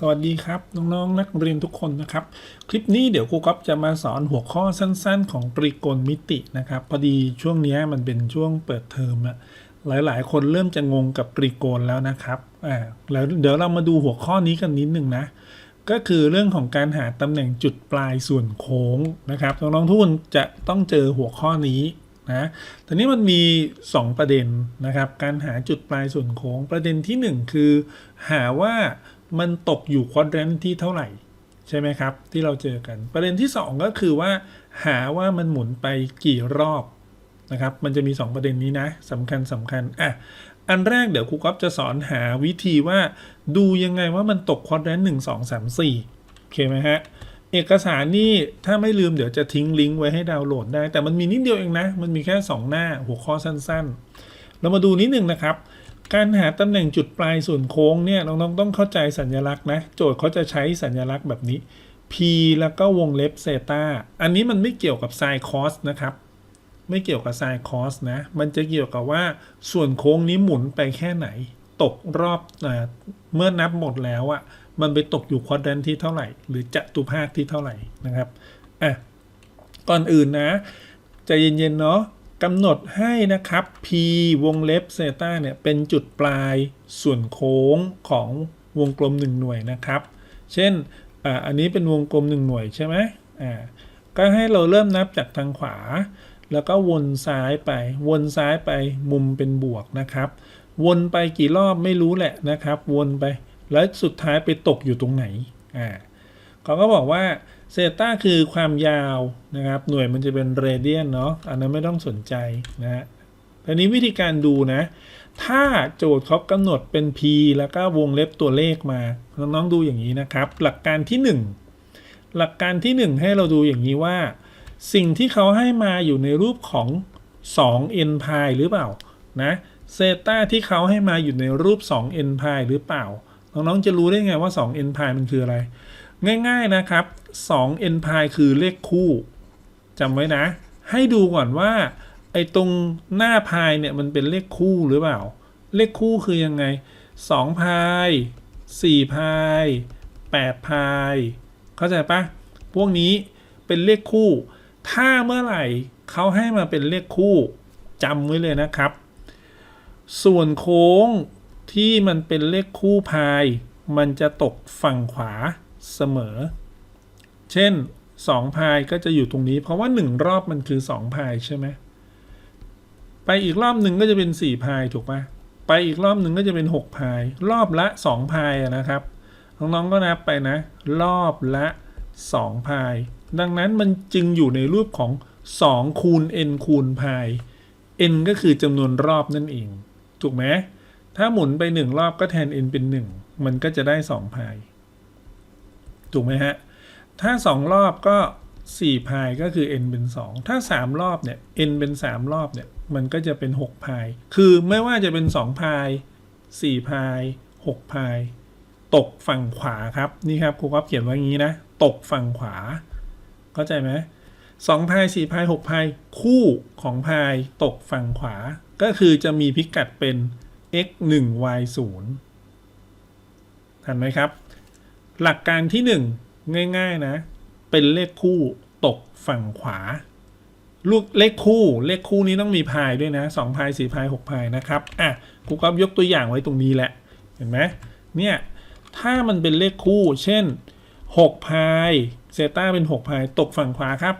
สวัสดีครับ น้องๆ นักเรียนทุกคนนะครับ คลิปนี้เดี๋ยวครูก๊อฟจะมาสอนหัวข้อสั้นๆ ของตรีโกณมิตินะครับ พอดีช่วงนี้มันเป็นช่วงเปิดเทอมอะหลายๆ คนเริ่มจะงงกับตรีโกณแล้วนะครับอ่าแล้วเดี๋ยวเรามาดูหัวข้อนี้กันนิดนึงนะ ก็คือเรื่องของการหาตำแหน่งจุดปลายส่วนโค้งนะครับน้องๆทุกคนจะต้องเจอหัวข้อนี้นะตอนนี้มันมี 2 ประเด็นนะครับ การหาจุดปลายส่วนโค้งประเด็นที่ 1 คือ หาว่า มันตกอยู่ควอดแรนที่เท่าไหร่ ใช่ไหมครับ ที่เราเจอกัน ประเด็นที่ 2 ก็คือว่า หาว่ามันหมุนไปกี่รอบนะครับ มันจะมี 2 ประเด็นนี้นะสำคัญสำคัญอะอันแรกเดี๋ยวครูก๊อฟจะสอนหาวิธีว่า ดูยังไงว่ามันตกควอดแรนหนึ่งสองสามสี่โอเคไหมฮะเอกสารนี่ถ้าไม่ลืมเดี๋ยวจะทิ้งลิงก์ไว้ให้ดาวน์โหลดได้ แต่มันมีนิดเดียวเองนะ มันมีแค่ 2 หน้าหัวข้อสั้นๆ เรามาดูนิดนึงนะครับ การหาตำแหน่งจุดปลายส่วนโค้งเนี่ยน้องๆต้องเข้าใจสัญลักษณ์นะโจทย์เขาจะใช้สัญลักษณ์แบบนี้ p แล้วก็วงเล็บเซตาอันนี้มันไม่เกี่ยวกับไซคอสนะครับ ไม่เกี่ยวกับไซคอสนะ มันจะเกี่ยวกับว่าส่วนโค้งนี้หมุนไปแค่ไหน ตกรอบอเมื่อนับหมดแล้วอะมันไปตกอยู่ควอดแรนที่เท่าไหร่ หรือจัตุภาคที่เท่าไหร่นะครับอะก่อนอื่นนะใจเย็นๆเนาะ กำหนดให้นะครับ p วงเล็บเซต้าเนี่ยเป็นจุดปลายส่วนโค้งของวงกลม 1 หน่วยนะครับ เช่นออันนี้เป็นวงกลม 1 หน่วยใช่ไหมอ่าก็ให้เราเริ่มนับจากทางขวา แล้วก็วนซ้ายไป วนซ้ายไปมุมเป็นบวกนะครับ วนไปกี่รอบไม่รู้แหละนะครับ วนไป แล้วสุดท้ายไปตกอยู่ตรงไหนอ่าเขาก็บอกว่า เซต้าคือความยาวนะครับ หน่วยมันจะเป็นเรเดียนเนาะอันนั้นไม่ต้องสนใจนะฮะทีนี้วิธีการดูนะ ถ้าโจทย์เขากำหนดเป็น p แล้วก็วงเล็บตัวเลขมาน้องๆดูอย่างนี้นะครับ หลักการที่ 1 หลักการที่ 1 ให้เราดูอย่างนี้ว่า สิ่งที่เขาให้มาอยู่ในรูปของ2 n pi หรือเปล่านะเซต้าที่เขาให้มาอยู่ในรูป2 n pi หรือเปล่า น้องๆจะรู้ได้ไงว่า2 n pi มันคืออะไร ง่าย ๆนะครับ 2 n pi คือเลขคู่จำไว้นะ ให้ดูก่อนว่า ไอ้ตรงหน้าพายเนี่ยมันเป็นเลขคู่หรือเปล่า เลขคู่คือยังไง2พาย4พาย8พายเข้าใจปะพวกนี้เป็นเลขคู่ ถ้าเมื่อไหร่เขาให้มาเป็นเลขคู่จำไว้เลยนะครับ ส่วนโค้งที่มันเป็นเลขคู่พาย มันจะตกฝั่งขวาเสมอ เช่น2พายก็จะอยู่ตรงนี้ เพราะว่า 1 รอบมันคือ2พายใช่ไหมไปอีกรอบหนึ่งก็จะเป็น4พายถูกปะไปอีกรอบหนึ่งก็จะเป็น6พาย รอบละ2พายนะครับน้องๆก็นับไปนะ รอบละ2พาย ดังนั้นมันจึงอยู่ในรูปของ 2 คูณ n คูณพาย n ก็คือจำนวนรอบนั่นเอง ถูกไหมถ้าหมุนไป 1 รอบก็แทน n เป็น 1 มันก็จะได้2พาย ถูกไหมฮะ ถ้า 2 รอบก็4พายก็คือ n เป็น 2 ถ้า 3 รอบเนี่ย n เป็น 3 รอบเนี่ย มันก็จะเป็น6พาย คือไม่ว่าจะเป็น 2 พาย4พาย6พายตกฝั่งขวาครับ นี่ครับครูก๊อฟเขียนว่างี้นะ ตกฝั่งขวา เข้าใจไหมสองพายสี่พายหกพายคู่ของพายตกฝั่งขวา ก็คือจะมีพิกัดเป็น x 1 y 0ทันไหมครับ หลักการที่ 1 ง่าย ๆ นะ เป็นเลขคู่ตกฝั่งขวา ลูกเลขคู่ เลขคู่นี้ต้องมีพายด้วยนะสองพายสี่พายหกพายนะครับ อะครูก๊อฟยกตัวอย่างไว้ตรงนี้แหละ เห็นไหมเนี่ย ถ้ามันเป็นเลขคู่ เช่น6พายเซต้าเป็น6พายตกฝั่งขวาครับ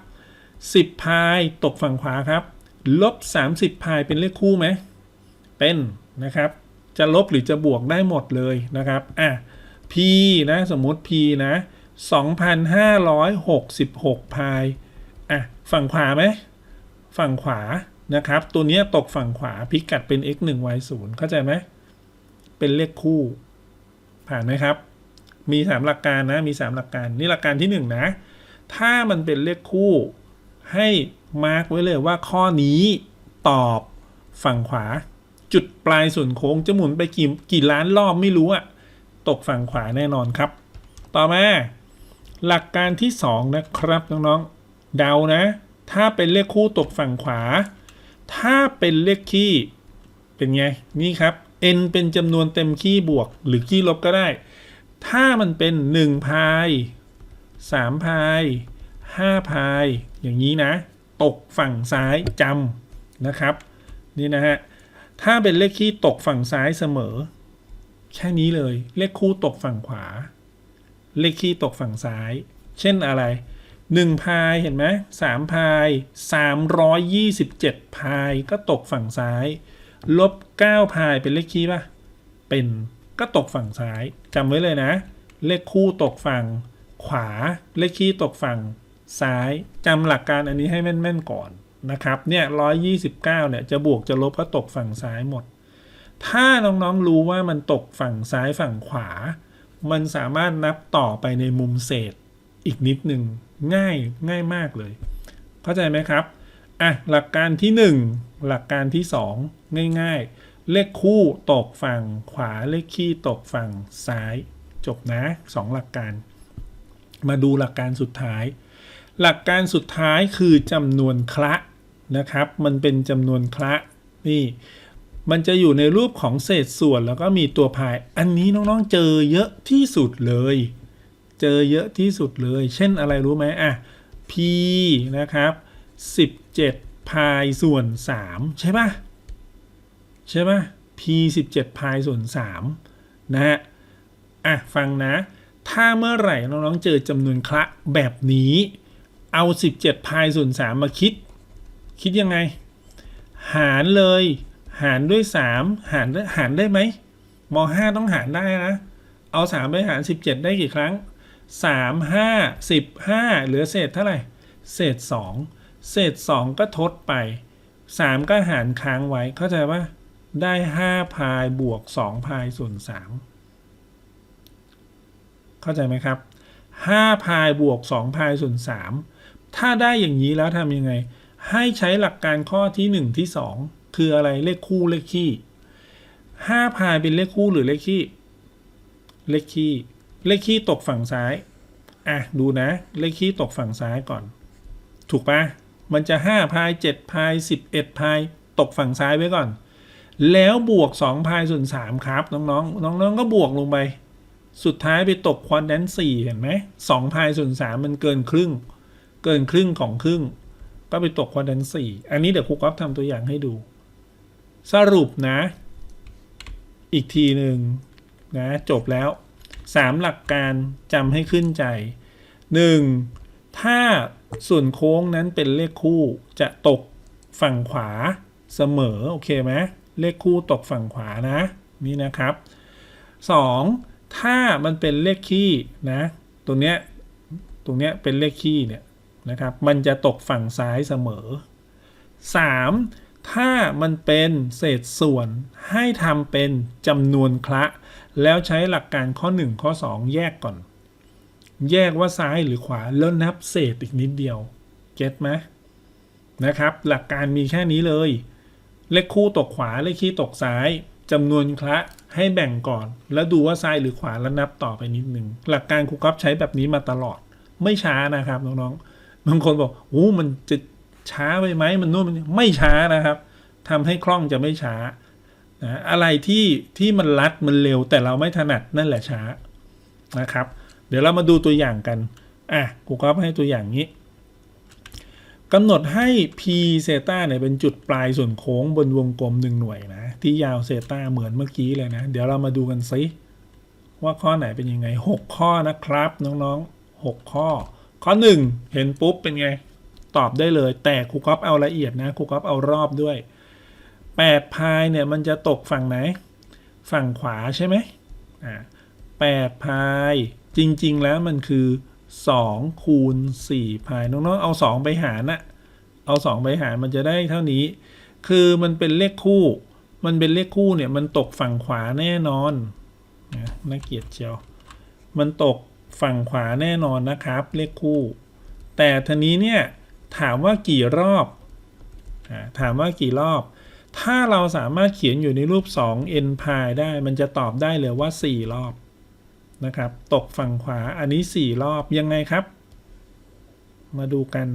10พายตกฝั่งขวาครับ ลบ 30พายเป็นเลขคู่ไหม เป็นนะครับ จะลบหรือจะบวกได้หมดเลยนะครับ อะ p นะ สมมติ p นะ 2,566 พาย อะ ฝั่งขวาไหม ฝั่งขวา นะครับ ตัวนี้ตกฝั่งขวา พิกัดเป็น x 1 y 0เข้าใจไหม เป็นเลขคู่ ผ่านไหมครับ มี 3 หลักการนะ มี 3 หลักการ นี่หลักการที่ 1 นะ ถ้ามันเป็นเลขคู่ ให้มาร์กไว้เลยว่าข้อนี้ตอบฝั่งขวา จุดปลายส่วนโค้งจะหมุนไปกี่กี่ล้านรอบไม่รู้อะตกฝั่งขวาแน่นอนครับ ต่อมา หลักการที่ 2 นะครับน้องๆ เดานะ ถ้าเป็นเลขคู่ตกฝั่งขวา ถ้าเป็นเลขคี่ เป็นไง นี่ครับ n เป็นจำนวนเต็มคี่บวก หรือคี่ลบก็ได้ ถ้ามันเป็น1พาย3พาย5พายอย่างนี้นะ ตกฝั่งซ้ายจำนะครับ นี่นะฮะ ถ้าเป็นเลขคี่ตกฝั่งซ้ายเสมอ แค่นี้เลย เลขคู่ตกฝั่งขวา เลขคี่ตกฝั่งซ้าย เช่นอะไร 1 พายเห็นไหม3พาย 327 พายก็ตกฝั่งซ้าย ลบ 9 พายเป็นเลขคี่ป่ะเป็นก็ตกฝั่งซ้ายจำไว้เลยนะ เลขคู่ตกฝั่งขวา เลขคี่ตกฝั่งซ้ายจำหลักการอันนี้ให้แม่นๆก่อนนะครับเนี่ย129เนี่ยจะบวกจะลบก็ตกฝั่งซ้ายหมด ถ้าน้องๆรู้ว่ามันตกฝั่งซ้ายฝั่งขวา มันสามารถนับต่อไปในมุมเศษอีกนิดหนึ่งง่ายง่ายมากเลย เข้าใจไหมครับอะหลักการที่ 1 หลักการที่ 2 ง่ายๆ เลขคู่ตกฝั่งขวาเลขคี่ตกฝั่งซ้าย จบนะสองหลักการ มาดูหลักการสุดท้าย หลักการสุดท้ายคือจำนวนคละนะครับ มันเป็นจำนวนคละนี่ มันจะอยู่ในรูปของเศษส่วนแล้วก็มีตัวพาย อันนี้น้องๆ เจอเยอะที่สุดเลย เจอเยอะที่สุดเลย เช่นอะไรรู้ไหมอะ p นะครับ 17 พายส่วน 3 ใช่ปะใช่ปะ p 17 พายส่วน 3 นะฮะ อะ ฟังนะ ถ้าเมื่อไหร่น้องๆ เจอจำนวนคละแบบนี้ เอา 17 พายส่วน 3 มาคิด คิดยังไง หารเลย หารด้วย 3 หารหารได้ไหมม5ต้องหารได้นะ เอา 3 ไปหาร 17 ได้กี่ครั้ง 3 5 15 เหลือเศษเท่าไหร่ เศษ 2 เศษ 2 ก็ทดไป 3 ก็หารค้างไว้เข้าใจว่าได้ 5 พายบวก 2 พายส่วน 3 เข้าใจไหมครับ 5 พายบวก 2 พายส่วน 3 ถ้าได้อย่างนี้แล้วทำยังไง ให้ใช้หลักการข้อที่ 1 ที่ 2 คืออะไรเลขคู่เลขคี่5พายเป็นเลขคู่หรือเลขคี่เลขคี่เลขคี่ตกฝั่งซ้าย อะ ดูนะ เลขคี่ตกฝั่งซ้ายก่อน ถูกปะมันจะ5พาย7พาย11พายตกฝั่งซ้ายไว้ก่อน แล้วบวก2พายส่วน3ครับ น้องๆ น้องๆ ก็บวกลงไป สุดท้ายไปตกควอนแดนสี่เห็นไหมสองพายส่วน3มันเกินครึ่ง เกินครึ่งของครึ่ง ก็ไปตกควอนแดนสี่ อันนี้เดี๋ยวครูก๊อฟทำตัวอย่างให้ดู สรุปนะ อีกทีหนึ่งนะ จบแล้ว 3 หลักการจำให้ขึ้นใจ 1. ถ้าส่วนโค้งนั้นเป็นเลขคู่จะตกฝั่งขวาเสมอ โอเคไหมเลขคู่ตกฝั่งขวานะ นี่นะครับ 2. ถ้ามันเป็นเลขคี่นะ ตรงเนี้ยตรงเนี้ยเป็นเลขคี่เนี่ยนะครับ มันจะตกฝั่งซ้ายเสมอ 3. ถ้ามันเป็นเศษส่วนให้ทำเป็นจำนวนคละ แล้วใช้หลักการข้อ 1 ข้อ 2 แยกก่อน แยกว่าซ้ายหรือขวาแล้วนับเศษอีกนิดเดียวเก็ตไหมนะครับ หลักการมีแค่นี้เลย เลขคู่ตกขวาเลขคี่ตกซ้ายจำนวนคละให้แบ่งก่อน แล้วดูว่าซ้ายหรือขวาแล้วนับต่อไปนิดหนึ่งหลักการครูก๊อฟใช้แบบนี้มาตลอด ไม่ช้านะครับน้องๆบางคนบอกโอ้มันจะ ช้าไปไหมมันนู่นมันไม่ช้านะครับทำให้คล่องจะไม่ช้านะอะไรที่ที่มันลัดมันเร็วแต่เราไม่ถนัดนั่นแหละช้านะครับ เดี๋ยวเรามาดูตัวอย่างกันอะครูก๊อฟให้ตัวอย่างนี้กำหนดให้ p เซตาเนี่ยเป็นจุดปลายส่วนโค้งบนวงกลมหนึ่งหน่วยนะ ที่ยาวเซตาเหมือนเมื่อกี้เลยนะ เดี๋ยวเรามาดูกันซิว่าข้อไหนเป็นยังไง 6 ข้อนะครับน้องๆ 6 ข้อ ข้อ 1 เห็นปุ๊บเป็นไง ตอบได้เลย แต่ครูก๊อฟเอาละเอียดนะครูก๊อฟเอารอบด้วย8พายเนี่ยมันจะตกฝั่งไหน ฝั่งขวาใช่ไหมอ่า8พายจริงๆแล้วมันคือ 2 คูณ4พายน้องๆเอา 2 ไปหารนะเอา 2 ไปหารมันจะได้เท่านี้ คือมันเป็นเลขคู่ มันเป็นเลขคู่เนี่ยมันตกฝั่งขวาแน่นอนนะน่าเกียดเชียวมันตกฝั่งขวาแน่นอนนะครับ เลขคู่ แต่ทีนี้เนี่ย ถามว่ากี่รอบถามว่ากี่รอบ ถ้าเราสามารถเขียนอยู่ในรูป 2 n พายได้ มันจะตอบได้เลยว่า 4 รอบนะครับ ตกฝั่งขวาอันนี้ 4 รอบยังไงครับ มาดูกัน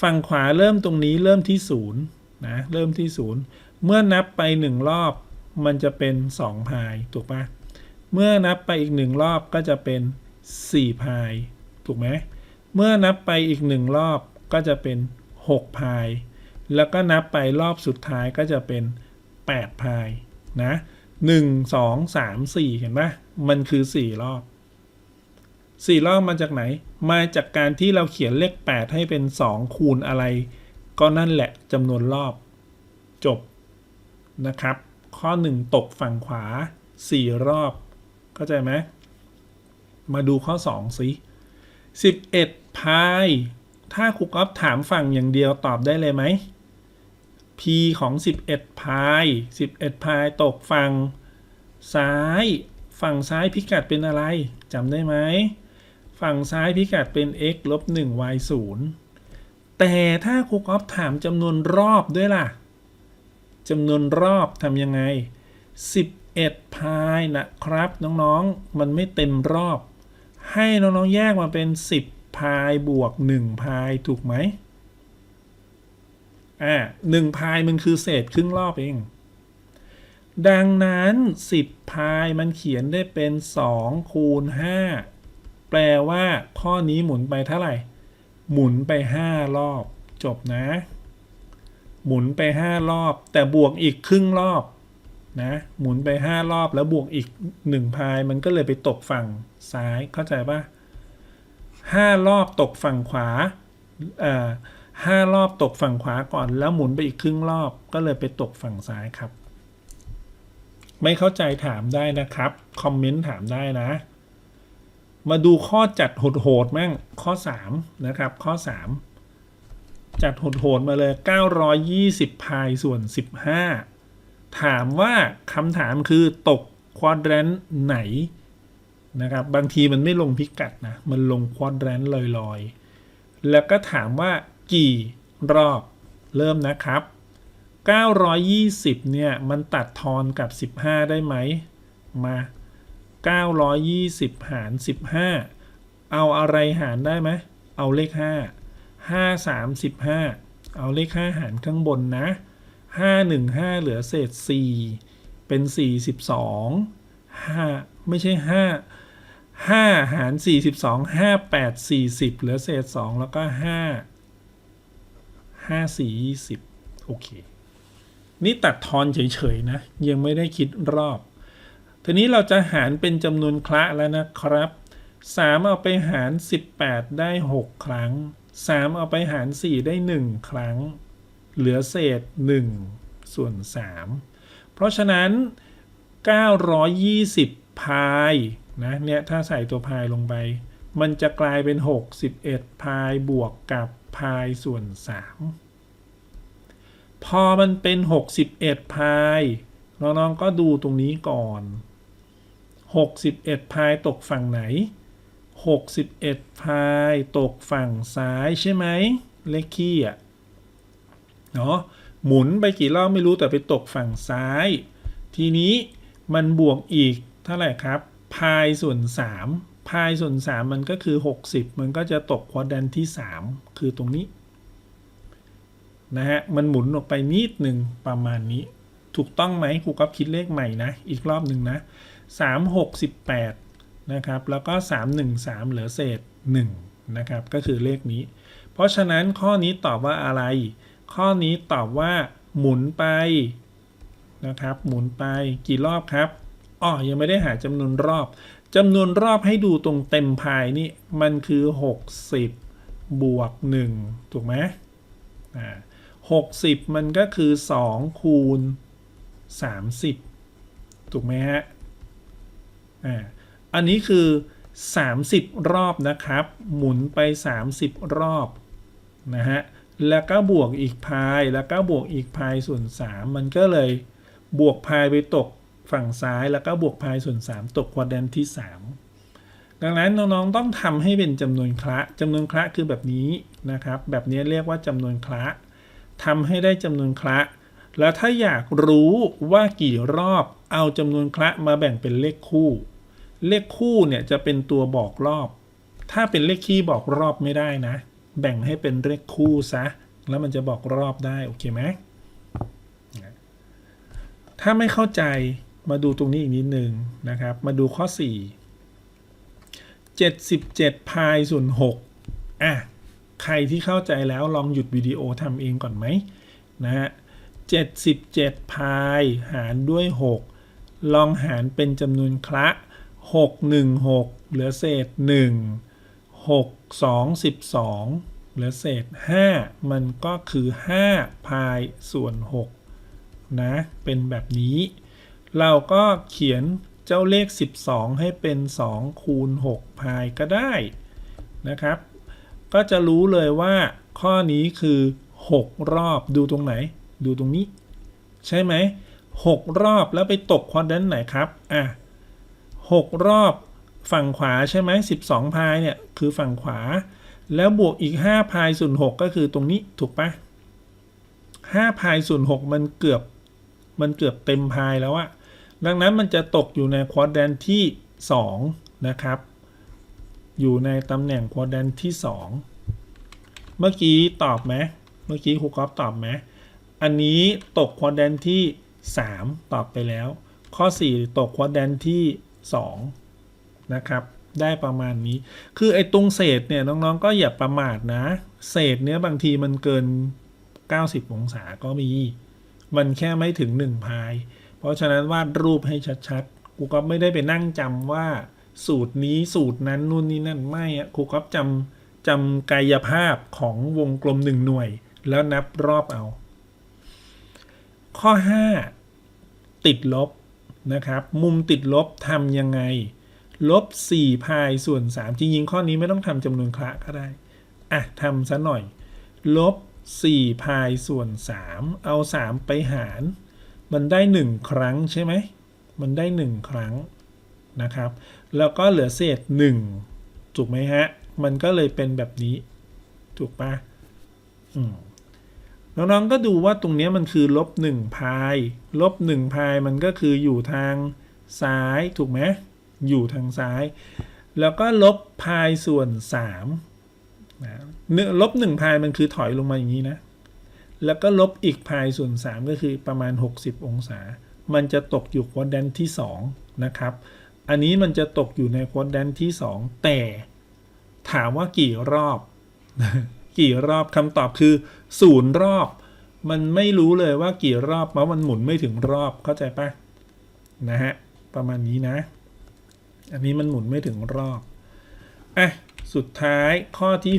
ฝั่งขวาเริ่มตรงนี้เริ่มที่0นะเริ่มที่ 0 เมื่อนับไป 1 รอบ มันจะเป็น2พายถูกปะเมื่อนับไปอีกหนึ่งรอบก็จะเป็น4พายถูกไหมเมื่อนับไปอีกหนึ่งรอบ ก็จะเป็น 6 พาย แล้วก็นับไปรอบสุดท้ายก็จะเป็น 8 พาย นะ1 2 3 4เห็นปะมันคือ4รอบ4รอบมาจากไหน มาจากการที่เราเขียนเลข8ให้เป็น2คูณอะไร ก็นั่นแหละจำนวนรอบ จบนะครับ ข้อ1ตกฝั่งขวา4รอบ เข้าใจไหมมาดูข้อ2สิ11พาย ถ้าครูก๊อฟถามฝั่งอย่างเดียวตอบได้เลยไหม p ของ 11พาย11พายตกฝั่งซ้าย ฝั่งซ้ายพิกัดเป็นอะไรจำได้ไหม ฝั่งซ้ายพิกัดเป็น x ลบ1 y 0แต่ถ้าครูก๊อฟถามจำนวนรอบด้วยล่ะจำนวนรอบทำยังไง 11 พายนะครับ น้องๆ มันไม่เต็มรอบ ให้น้องๆ แยกมาเป็น 10 พายบวก1พายถูกไหมอ่าหนึ่งพายมันคือเศษครึ่งรอบเอง ดังนั้น 10 พายมันเขียนได้เป็น 2 คูณ 5 แปลว่าข้อนี้หมุนไปเท่าไหร่ หมุนไป 5 รอบ จบนะ หมุนไป 5 รอบ แต่บวกอีกครึ่งรอบนะ หมุนไป 5 รอบแล้วบวกอีก 1 พายมันก็เลยไปตกฝั่งซ้ายเข้าใจปะ่ะ 5 รอบตกฝั่งขวาห้ารอบตกฝั่งขวาก่อน แล้วหมุนไปอีกครึ่งรอบก็เลยไปตกฝั่งซ้ายครับ ไม่เข้าใจถามได้นะครับ คอมเมนต์ถามได้นะ มาดูข้อจัดโหดๆมั่งข้อ 3 นะครับ ข้อ 3 จัดโหดๆมาเลย 920 พายส่วน 15 ถามว่าคำถามคือตกควอดแรนต์ไหน นะครับ บางทีมันไม่ลงพิกัดนะ มันลงควอดแรนต์ลอยๆ แล้วก็ถามว่ากี่รอบเริ่มนะครับ 920 เนี่ย มันตัดทอนกับ 15 ได้ไหม มา 920 หาร 15 เอาอะไรหารได้ไหม เอาเลข 5 5 35 เอาเลข 5 หารข้างบนนะ 5 1 5 เหลือเศษ 4 เป็น 42 5 ไม่ใช่ 5 5 หาร 42 5 8 40 เหลือเศษ 2 แล้วก็ 5 5 4 20 โอเค นี่ตัดทอนเฉยๆนะ ยังไม่ได้คิดรอบ ทีนี้เราจะหารเป็นจำนวนคละแล้วนะครับ 3 เอาไปหาร 18 ได้ 6 ครั้ง 3 เอาไปหาร 4 ได้ 1 ครั้ง เหลือเศษ 1 ส่วน 3 เพราะฉะนั้น 920 พาย นะเนี่ยถ้าใส่ตัวพายลงไป มันจะกลายเป็น 61 พายบวกกับพายส่วน 3 พอมันเป็น 61 พายน้องๆก็ดูตรงนี้ก่อน 61 พายตกฝั่งไหน 61 พายตกฝั่งซ้ายใช่ไหมเลขขี้อะเนาะหมุนไปกี่รอบไม่รู้แต่ไปตกฝั่งซ้าย ทีนี้มันบวกอีกเท่าไหร่ครับ พายส่วน 3 พายส่วน 3 มันก็คือ 60 มันก็จะตกควอดแดนที่ 3 คือตรงนี้ นะฮะ มันหมุนออกไปนิดหนึ่งประมาณนี้ ถูกต้องไหมครูก็คิดเลขใหม่นะ อีกรอบหนึ่งนะ 3 6 8 นะครับ แล้วก็ 3 1 3 เหลือเศษ 1 นะครับ ก็คือเลขนี้ เพราะฉะนั้นข้อนี้ตอบว่าอะไร ข้อนี้ตอบว่าหมุนไปนะครับ หมุนไปกี่รอบครับ อ๋อยังไม่ได้หาจำนวนรอบจำนวนรอบให้ดูตรงเต็มพายนี่มันคือ 60 บวก 1 ถูกไหมอ่า60มันก็คือ 2 คูณ 30 ถูกไหมฮะอ่าอันนี้คือ 30 รอบนะครับ หมุนไป 30 รอบนะฮะแล้วก็บวกอีกพายแล้วก็บวกอีกพายส่วน 3 มันก็เลยบวกพายไปตก ฝั่งซ้ายแล้วก็บวกพายส่วน 3 ตกควอดแดนที่ 3 ดังนั้นน้องๆต้องทำให้เป็นจำนวนคละจำนวนคละคือแบบนี้นะครับ แบบนี้เรียกว่าจำนวนคละทำให้ได้จำนวนคละ แล้วถ้าอยากรู้ว่ากี่รอบเอาจำนวนคละมาแบ่งเป็นเลขคู่ เลขคู่เนี่ยจะเป็นตัวบอกรอบ ถ้าเป็นเลขคี่บอกรอบไม่ได้นะ แบ่งให้เป็นเลขคู่ซะแล้วมันจะบอกรอบได้ โอเคไหมถ้าไม่เข้าใจ มาดูตรงนี้อีกนิดหนึ่งนะครับ มาดูข้อ 4 77พายส่วน6อะ ใครที่เข้าใจแล้วลองหยุดวิดีโอทำเองก่อนไหมนะฮะ77พายหารด้วย 6 ลองหารเป็นจำนวนคละ 6 1 6 เหลือเศษ 1 6 2 12 เหลือเศษ 5 มันก็คือ 5 พายส่วน 6 นะ เป็นแบบนี้ เราก็เขียนเจ้าเลข 12 ให้เป็น 2 คูณ 6 พายก็ได้นะครับ ก็จะรู้เลยว่าข้อนี้คือ 6 รอบดูตรงไหน ดูตรงนี้ ใช่ไหม 6 รอบแล้วไปตกควอดแดนไหนครับ อะ 6 รอบฝั่งขวาใช่ไหม12 พายเนี่ย คือฝั่งขวา แล้วบวกอีก 5 พายส่วน6ก็คือตรงนี้ถูกปะ5พายส่วน6มันเกือบ มันเกือบเต็มพายแล้วอะ ดังนั้นมันจะตกอยู่ในควอดแดนที่ 2 นะครับ อยู่ในตำแหน่งควอดแดนที่ 2 เมื่อกี้ตอบไหมเมื่อกี้ครูกอฟตอบไหมอันนี้ตกควอดแดนที่ 3 ตอบไปแล้ว ข้อ 4 ตกควอดแดนที่ 2 นะครับได้ประมาณนี้ คือไอ้ตรงเศษเนี่ยน้องๆ ก็อย่าประมาทนะ เศษเนี้ยบางทีมันเกิน 90 องศาก็มี มันแค่ไม่ถึง1พาย เพราะฉะนั้นวาดรูปให้ชัดๆครูก็ไม่ได้ไปนั่งจำว่าสูตรนี้สูตรนั้นนู่นนี่นั่นไม่อะครูก็จำจำกายภาพของวงกลมหนึ่งหน่วย แล้วนับรอบเอา ข้อ 5 ติดลบนะครับ มุมติดลบทำยังไง ลบ 4 พายส่วน 3 จริงๆ ข้อนี้ไม่ต้องทำจำนวนคละก็ได้ อะทำซะหน่อย ลบ 4 พายส่วน 3 เอา 3 ไปหาร มันได้ 1 ครั้งใช่ไหม มันได้ 1 ครั้งนะครับ แล้วก็เหลือเศษ 1 ถูกไหมฮะ มันก็เลยเป็นแบบนี้ ถูกปะอืมน้องๆก็ดูว่าตรงนี้มันคือลบ1พายลบ1พายมันก็คืออยู่ทางซ้ายถูกไหมอยู่ทางซ้าย แล้วก็ลบพายส่วน3นะเนื้อลบ1พายมันคือถอยลงมาอย่างนี้นะ แล้วก็ลบอีกพายส่วน 3 ก็คือประมาณ 60 องศา มันจะตกอยู่ควอดแดนที่ 2 นะครับ อันนี้มันจะตกอยู่ในควอดแดนที่ 2 แต่ถามว่ากี่รอบ กี่รอบคำตอบคือศูนย์รอบ มันไม่รู้เลยว่ากี่รอบเพราะมันหมุนไม่ถึงรอบเข้าใจปะนะฮะประมาณนี้นะ อันนี้มันหมุนไม่ถึงรอบอะสุดท้ายข้อที่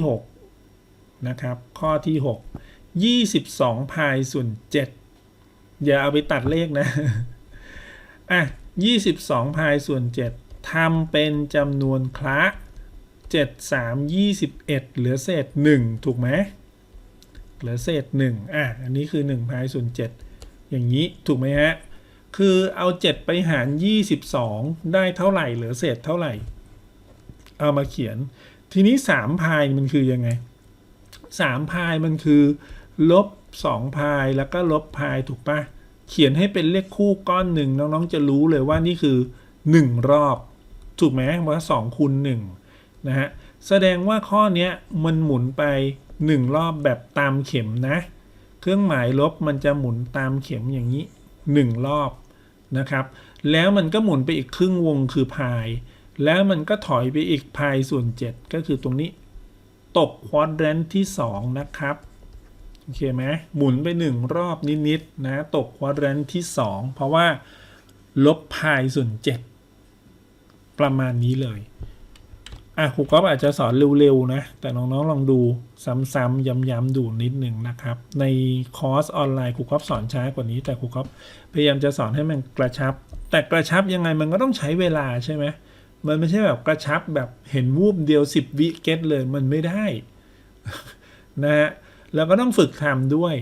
6 นะครับ ข้อที่ 6 22พายส่วน7อย่าเอาไปตัดเลขนะ อะ 22พายส่วน7ทำเป็นจำนวนคละ7 3 21 เหลือเศษ 1 ถูกไหมเหลือเศษ 1 อะ อันนี้คือ 1 พายส่วน 7 อย่างนี้ถูกไหมฮะ คือเอา 7 ไปหาร 22 ได้เท่าไหร่เหลือเศษเท่าไหร่ เอามาเขียน ทีนี้ 3 พายมันคือยังไง 3 พายมันคือ ลบ2พายแล้วก็ลบพายถูกปะเขียนให้เป็นเลขคู่ก้อนหนึ่งน้องๆจะรู้เลยว่านี่คือ 1 รอบถูกไหมว่า2คูณ1นะฮะแสดงว่าข้อนี้มันหมุนไป 1 รอบแบบตามเข็มนะ เครื่องหมายลบมันจะหมุนตามเข็มอย่างนี้ 1 รอบนะครับ แล้วมันก็หมุนไปอีกครึ่งวงคือพาย แล้วมันก็ถอยไปอีกพายส่วน 7 ก็คือตรงนี้ ตกควอดแรนที่ 2 นะครับ โอเคไหมหมุนไป 1 รอบนิดๆนะตกควอดแรนที่ 2 เพราะว่าลบพายส่วน 7 ประมาณนี้เลยอะครูก๊อฟอาจจะสอนเร็วๆนะ แต่น้องๆลองดูซ้ำๆย้ำๆดูนิดหนึ่งนะครับ ในคอร์สออนไลน์ครูก๊อฟสอนช้ากว่านี้ แต่ครูก๊อฟพยายามจะสอนให้มันกระชับ แต่กระชับยังไงมันก็ต้องใช้เวลาใช่ไหมมันไม่ใช่แบบกระชับแบบเห็นวูบเดียว 10 วิเก็ตเลยมันไม่ได้ นะฮะ แล้วก็ต้องฝึกทำด้วย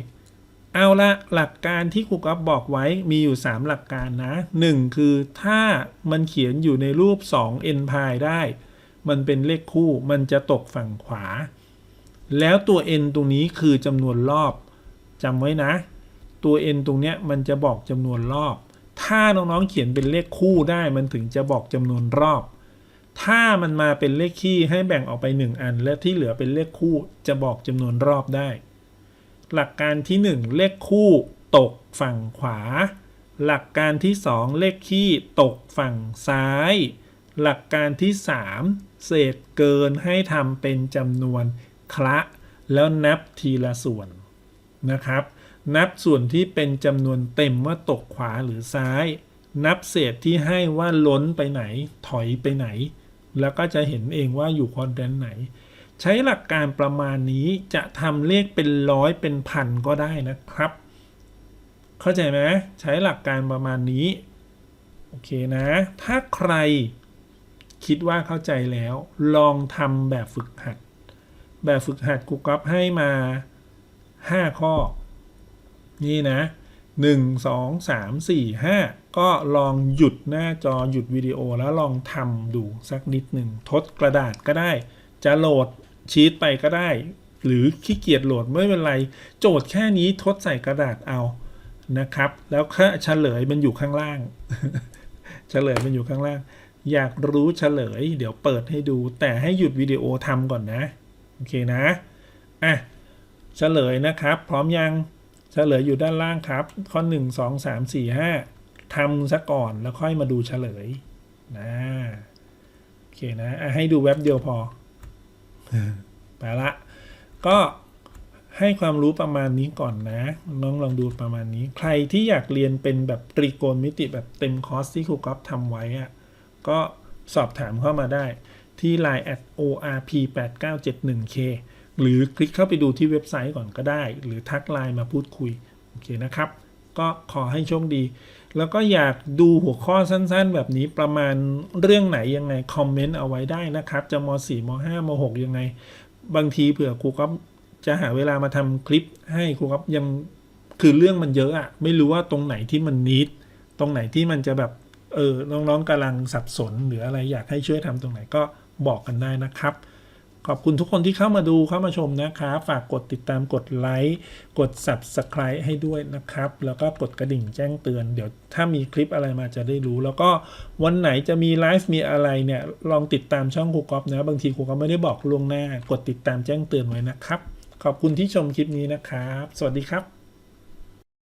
เอาละหลักการที่ครูก๊อฟบอกไว้มีอยู่ 3 หลักการนะ 1 คือถ้ามันเขียนอยู่ในรูป 2 n พายได้ มันเป็นเลขคู่มันจะตกฝั่งขวา แล้วตัว n ตรงนี้คือจำนวนรอบจำไว้นะ ตัว n ตรงเนี้ยมันจะบอกจำนวนรอบ ถ้าน้องๆเขียนเป็นเลขคู่ได้มันถึงจะบอกจำนวนรอบ ถ้ามันมาเป็นเลขคี่ให้แบ่งออกไป 1 อัน และที่เหลือเป็นเลขคู่จะบอกจำนวนรอบได้ หลักการที่ 1 เลขคู่ตกฝั่งขวา หลักการที่ 2 เลขขี้ตกฝั่งซ้าย หลักการที่ 3 เศษเกินให้ทำเป็นจำนวนคละ แล้วนับทีละส่วนนะครับ นับส่วนที่เป็นจำนวนเต็มว่าตกขวาหรือซ้าย นับเศษที่ให้ว่าล้นไปไหน ถอยไปไหน แล้วก็จะเห็นเองว่าอยู่คอนเดนไหน ใช้หลักการประมาณนี้จะทำเลขเป็นร้อยเป็นพันก็ได้นะครับ เข้าใจไหมใช้หลักการประมาณนี้ โอเคนะ ถ้าใครคิดว่าเข้าใจแล้ว ลองทำแบบฝึกหัด แบบฝึกหัดกูก๊อปให้มา 5 ข้อ นี่นะ 1 2 3 4 5 ก็ลองหยุดหน้าจอหยุดวิดีโอแล้วลองทำดูสักนิดหนึ่งทดกระดาษก็ได้ จะโหลดชีตไปก็ได้ หรือขี้เกียจโหลดไม่เป็นไร โจทย์แค่นี้ทดใส่กระดาษเอานะครับ แล้วค่าเฉลยมันอยู่ข้างล่าง เฉลยมันอยู่ข้างล่าง อยากรู้เฉลย เดี๋ยวเปิดให้ดู แต่ให้หยุดวิดีโอทำก่อนนะโอเคนะอะเฉลยนะครับ พร้อมยังเฉลยอยู่ด้านล่างครับ ข้อ 1 2 3 4 5 ทำซะก่อนแล้วค่อยมาดูเฉลยนะโอเคนะอะให้ดูแว็บเดียวพอไปละ ก็ให้ความรู้ประมาณนี้ก่อนนะ น้องลองดูประมาณนี้ ใครที่อยากเรียนเป็นแบบตรีโกณมิติแบบเต็มคอร์สที่ครูก๊อฟทำไว้อะก็สอบถามเข้ามาได้ที่ line at orp 8 9 7 1 k หรือคลิกเข้าไปดูที่เว็บไซต์ก่อนก็ได้ หรือทักไลน์มาพูดคุย โอเคนะครับ ก็ขอให้โชคดี แล้วก็อยากดูหัวข้อสั้นๆ แบบนี้ประมาณเรื่องไหนยังไง คอมเมนต์เอาไว้ได้นะครับ จะม .4 ม .5 ม .6 ยังไง บางทีเผื่อครูก็จะหาเวลามาทำคลิปให้ครูก็ยังคือเรื่องมันเยอะอะไม่รู้ว่าตรงไหนที่มันนิดตรงไหนที่มันจะแบบเออน้องๆกำลังสับสนหรืออะไรอยากให้ช่วยทำตรงไหนก็บอกกันได้นะครับ ขอบคุณทุกคนที่เข้ามาดูเข้ามาชมนะครับ ฝากกดติดตามกดไลค์กด Subscribe ให้ด้วยนะครับ แล้วก็กดกระดิ่งแจ้งเตือนเดี๋ยวถ้ามีคลิปอะไรมาจะได้รู้ แล้วก็วันไหนจะมีไลฟ์มีอะไรเนี่ยลองติดตามช่องครูก๊อฟนะบางทีครูก็ไม่ได้บอกล่วงหน้ากดติดตามแจ้งเตือนไว้นะครับ ขอบคุณที่ชมคลิปนี้นะครับ สวัสดีครับ